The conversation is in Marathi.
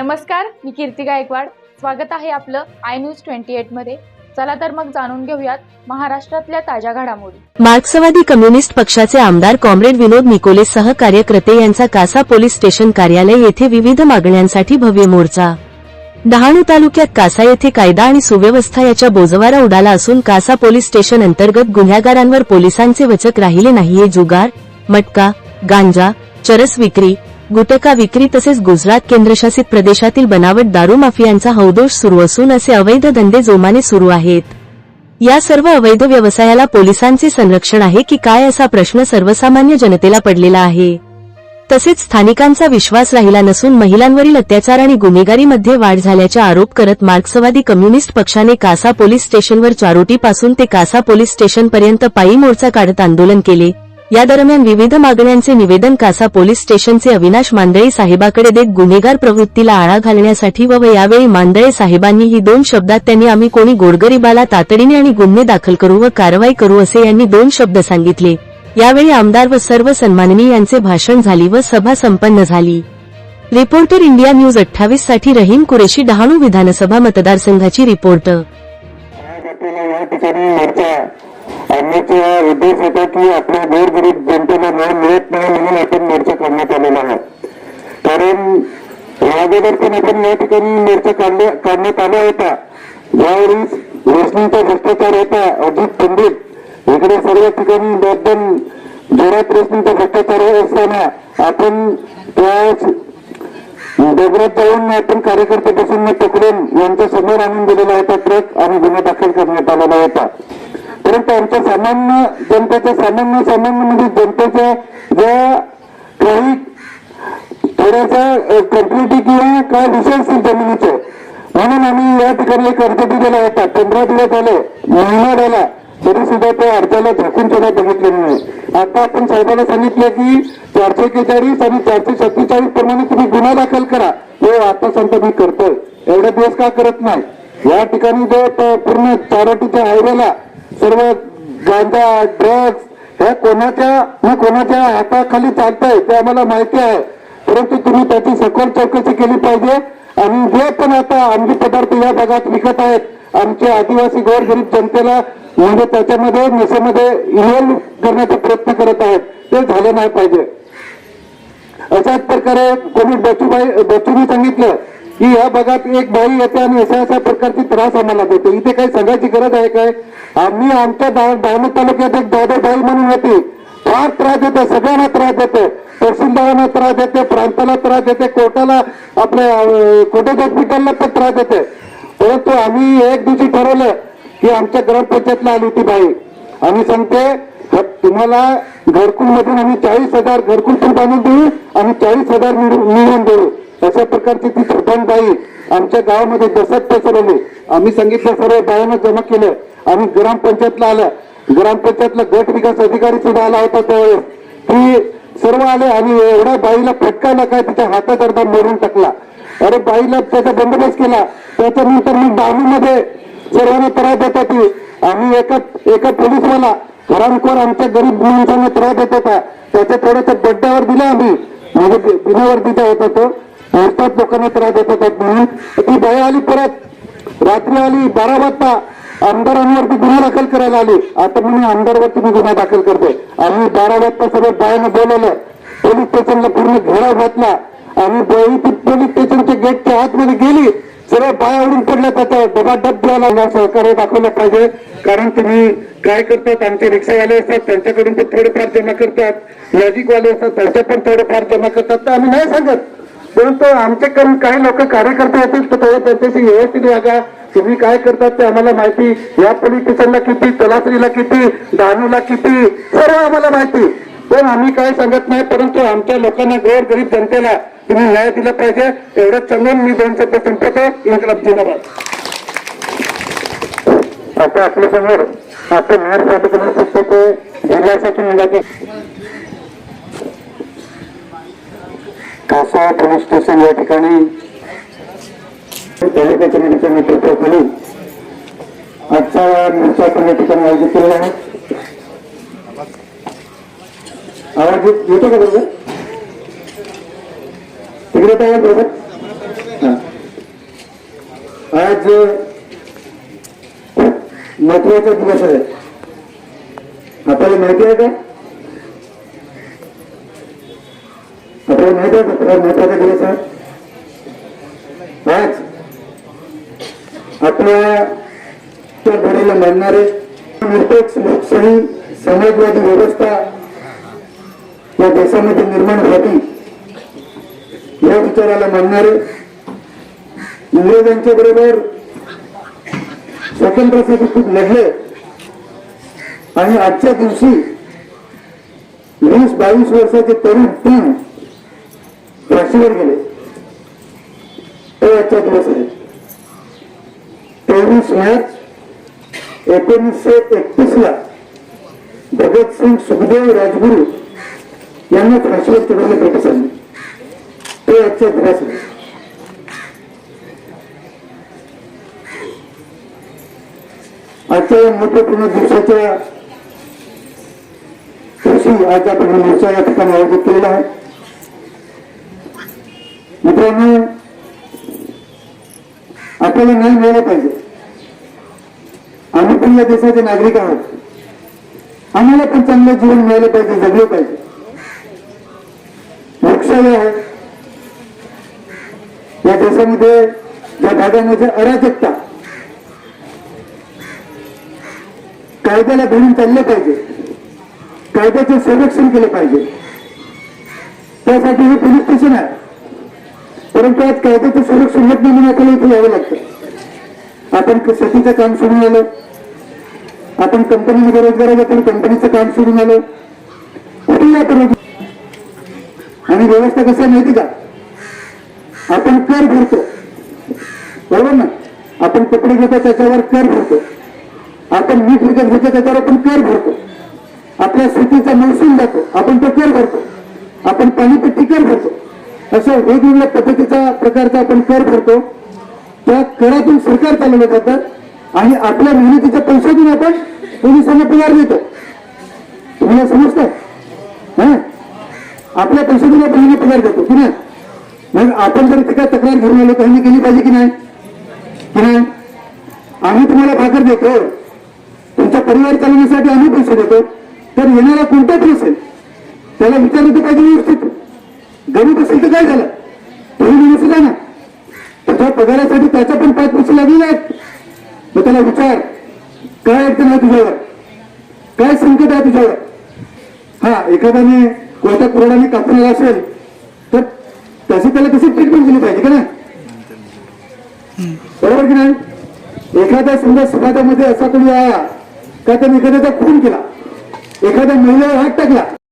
नमस्कार मी कीर्ती गायकवाड. स्वागत आहे आपलं आय न्यूज ट्वेंटी एटमध्ये. चला तर मग जाणून घेऊयात महाराष्ट्रातल्या ताज्या घडामोडी. मार्क्सवादी कम्युनिस्ट पक्षाचे आमदार कॉम्रेड विनोद निकोले सह कार्यकर्ते यांचा कासा पोलीस स्टेशन कार्यालय येथे विविध मागण्यांसाठी भव्य मोर्चा. डहाणू तालुक्यात कासा येथे कायदा आणि सुव्यवस्था याच्या बोजवारा उडाला असून कासा पोलीस स्टेशन अंतर्गत गुन्हेगारांवर पोलिसांचे वचक राहिले नाहीये जुगार मटका गांजा चरस विक्री गुटखा विक्री तसेच गुजरात केंद्रशासित प्रदेशातील बनावट दारू माफियांचा हौदोष सुरू असून असे अवैध धंदे जोमाने सुरू आहेत. या सर्व अवैध व्यवसायाला पोलिसांचे संरक्षण आहे की काय असा प्रश्न सर्वसामान्य जनतेला पडलेला आहे. तसेच स्थानिकांचा विश्वास राहिला नसून महिलांवरील अत्याचार आणि गुन्हेगारीमध्ये वाढ झाल्याचा आरोप करत मार्क्सवादी कम्युनिस्ट पक्षाने कासा पोलीस स्टेशनवर चारोटीपासून ते कासा पोलीस स्टेशनपर्यंत पायी मोर्चा काढत आंदोलन केले. या दरम्यान विविध मागण्यांचे निवेदन कासा पोलीस स्टेशनचे अविनाश मांदळे साहेबाकडे देत गुन्हेगार प्रवृत्तीला आळा घालण्यासाठी व व यावेळी मांदळे साहेबांनी ही दोन शब्दात त्यांनी आम्ही कोणी गोरगरिबाला तातडीने आणि गुन्हे दाखल करू व कारवाई करू असे यांनी दोन शब्द सांगितले. यावेळी आमदार व सर्व सन्माननीय यांचे भाषण झाली व सभा संपन्न झाली. रिपोर्टर इंडिया न्यूज अठ्ठावीससाठी रहीम कुरेशी डहाणू विधानसभा मतदारसंघाची रिपोर्ट. आज उद्देश होता की आपल्या गोरगरीब जनतेला न्याय मिळत नाही म्हणून आपण मोर्चा काढण्यात आलेला आहे. कारण याअगोदर पण आपण या ठिकाणी मोर्चा काढल्या काढण्यात आला होता. ज्यावेळी रोशनीचा भ्रष्टाचार होता. अजित पंडित इकडे सर्व ठिकाणी एकदम जोरात रोशनीचा भ्रष्टाचार होत असताना आपण त्या डोंगरात जाऊन आपण कार्यकर्त्यापासून बसून पकडून यांच्या समोर आणून दिलेला होता ट्रक आणि गुन्हा दाखल करण्यात आलेला होता. परंतु आमच्या सामान्य जनतेच्या सामान्य सामान्य म्हणजे जनतेच्या ज्या काही थोड्याशा कंप्लिटी किंवा काय विषय असतील जमिनीचे. म्हणून आम्ही या ठिकाणी एक अर्ज दिलेला होता पंधरा दिवस झाले महिना झाला तरी सुद्धा त्या अर्जाला झाकून सुद्धा बघितलेलं नाही. आता आपण साहेबांना सांगितलं की चारशे केचाळीस आणि चारशे सत्तेचाळीस प्रमाणे तुम्ही गुन्हा दाखल करा. हे आता सांगतो मी करतोय. एवढे दिवस का करत नाही? या ठिकाणी जो पूर्ण चारोटीच्या हायवेला गांजा ड्रग्ज uh, हे कोणाच्या हे कोणाच्या हाताखाली चालतंय ते आम्हाला माहिती आहे. परंतु तुम्ही त्याची सखोल चौकशी केली पाहिजे. आणि जे पण आता अंमली पदार्थ या भागात विकत आहेत आमचे आदिवासी गोरगरीब जनतेला म्हणजे त्याच्यामध्ये नशेमध्ये इन्व्हॉल्व करण्याचा प्रयत्न करत आहेत. ते झालं नाही पाहिजे. अशाच प्रकारे कोणी बचूबाई बचूने सांगितलं की या भागात एक बाई येते आणि अशा अशा प्रकारची त्रास आम्हाला देते. इथे काही सांगायची गरज आहे काय? आम्ही आमच्या दामोद तालुक्यात एक दादा बाई म्हणून येते. फार त्रास देते सगळ्यांना त्रास देते. तहसीलदारांना त्रास देते प्रांताला त्रास देते कोर्टाला आपल्या कोटेज हॉस्पिटलला पण त्रास देते. परंतु आम्ही एक दिवशी ठरवलं की आमच्या ग्रामपंचायतला आली होती बाई. आम्ही सांगते तुम्हाला घरकुल मधून आम्ही चाळीस हजार घरकुल पण बांधून देऊ आणि चाळीस हजार मिळवून देऊ. अशा प्रकारची ती सरपंच बाई आमच्या गावामध्ये दशक पसरवली. आम्ही सांगितलं सर्व बायांना जमा केलं. आम्ही ग्रामपंचायतला आलं. ग्रामपंचायतला गट विकास अधिकारी सुद्धा आला होता त्यावेळेस. ती सर्व आले आणि एवढ्या बाईला फटका आला काय तिच्या हातात अर्धा मोडून टाकला. अरे बाईला त्याचा बंदोबस्त केला. त्याच्यानंतर मी मध्ये सर्वांना त्रास देतात ती आम्ही एका एका पोलीसवाला हरामखोर आमच्या गरीब माणसांना त्रास देत होता. त्याच्या थोडस बड्ड्यावर दिला आम्ही. म्हणजे बि- दिला होता तो. भारतात लोकांना त्रास देत होतात म्हणून. ती बाई आली परत. रात्री आली बारा वाजता. आमदारांवरती गुन्हा दाखल करायला आली. आता म्हणून आमदारवरती मी गुन्हा दाखल करतोय आम्ही बारा वाजता सगळं बायानं बोलवलं. पोलीस स्टेशनला पूर्ण घेराव घातला. आणि बाई ती पोलीस स्टेशनच्या गेटच्या आतमध्ये गेली. सगळ्या बाया उडून पडल्या त्याचा डबा डब द्यायला सहकार्य दाखवलं पाहिजे. कारण तुम्ही काय करतात? आमचे रिक्षावाले असतात. त्यांच्याकडून ते थोडेफार जमा करतात. लॉजिकवाले असतात. त्यांच्या पण थोडेफार जमा करतात. तर आम्ही नाही सांगत. परंतु आमच्याकडून काही लोक कार्यकर्ते येतील तर त्यांच्याशी व्यवस्थित वागा. तुम्ही काय करतात ते आम्हाला माहिती. या पोलीस स्टेशनला किती तलासरीला किती डहाणूला किती सर्व आम्हाला माहिती. पण आम्ही काय सांगत नाही परंतु आमच्या लोकांना गोर गरीब जनतेला तुम्ही न्याय दिला पाहिजे. एवढंच सांगून मी दोन शब्द संपतो इन्कलाब जिंदाबाद आता आपल्यासमोर आपण मेयर साहेबांकडून पुस्तके जिल्ह्यासाठी निघाले. कासा पोलीस स्टेशन या ठिकाणी तालुका कमिटीच्या नेतृत्वाखाली आजचा मोर्चा आपण या ठिकाणी आयोजित केलेला आहे. आवाज येतो का बरोबर? तिकडे काय बरोबर? आज महत्त्वाचा दिवस आहे. आपल्याला माहिती आहे का आपल्याला माहिती महत्त्वाचा दिवस आहे आज आपल्या घडीला मानणारे निरपेक्ष लोकशाही समाजवादी व्यवस्था या देशामध्ये निर्माण व्हावी या विचाराला मानणारे इंग्रजांच्या बरोबर स्वातंत्र्यासाठी खूप लढले. आणि आजच्या दिवशी वीस बावीस वर्षाचे तरुण पण फाशीवर गेले. तो दिवस आहेत तेवीस मार्च एकोणीसशे एकतीस ला भगतसिंग सुखदेव राजगुरू यांना फाशीवर चढवले ब्रिटिशांनी तो याच्या दिवस आहेत आजच्या या महत्त्वपूर्ण दिवसाच्या दिवशी आज आपण मोर्चा या ठिकाणी आयोजित केलेला आहे. मित्रांनो आपल्याला न्याय मिळाला पाहिजे. आम्ही पण या देशाचे नागरिक आहोत. आम्हाला पण चांगलं जीवन मिळालं पाहिजे जगलं पाहिजे. लोकशाही आहे. या देशामध्ये ज्या भागामध्ये अराजकता कायद्याला धरून चाललं पाहिजे. कायद्याचे संरक्षण केलं पाहिजे. त्यासाठी हे पोलीस स्टेशन आहे. परंतु आज कायद्याचं संरक्षण होत नाही म्हणून आपल्याला इथे यावं लागतं. आपण क- शेतीचं काम सोडून आलो आपण कंपनीमध्ये रोजगार आपण कंपनीचं काम सोडून आलो कुठेही आपण आणि व्यवस्था कसं माहिती का? आपण कर भरतो. बरोबर ना? आपण कपडे घेतो त्याच्यावर कर भरतो. आपण मीठ विकत घेतो त्याच्यावर आपण कर भरतो. आपल्या शेतीचा महसूल जातो आपण तो कर भरतो. आपण पाणीपट्टी कर भरतो. अशा वेगवेगळ्या पद्धतीचा प्रकारचा आपण कर भरतो. त्या करातून सरकार चालवलं जातं आणि आपल्या मेहनतीच्या पैशातून आपण पोलिसांना पगार देतो. तुम्हाला समजतं हा? आपल्या पैशातून आपण ह्यांना पगार देतो की नाही? मग आपण जर तिकडे तक्रार घेऊन आलो त्यांनी केली पाहिजे की नाही? की नाही? आम्ही तुम्हाला भाकर देतो. तुमचा परिवार चालवण्यासाठी आम्ही पैसे देतो. तर येणारा कोणता केस त्याला विचारलं तर पाहिजे व्यवस्थित. गरीब असेल तर काय झालं? व्यवस्थित आहे ना त्याच्या पगारासाठी त्याचा पण पाच पैसे लागलेले आहेत. मग त्याला विचार काय अडचण आहे तुझ्यावर? काय संकट आहे तुझ्यावर? हा एखाद्याने कोणत्या कुऱ्हाडाने कापून आला असेल तर त्याची त्याला कशी ट्रीटमेंट दिली पाहिजे का नाही? बरोबर की नाही? एखाद्या समजा समाजामध्ये असा कोणी आला का त्याने एखाद्याचा खून केला एखाद्या महिलेवर हात टाकला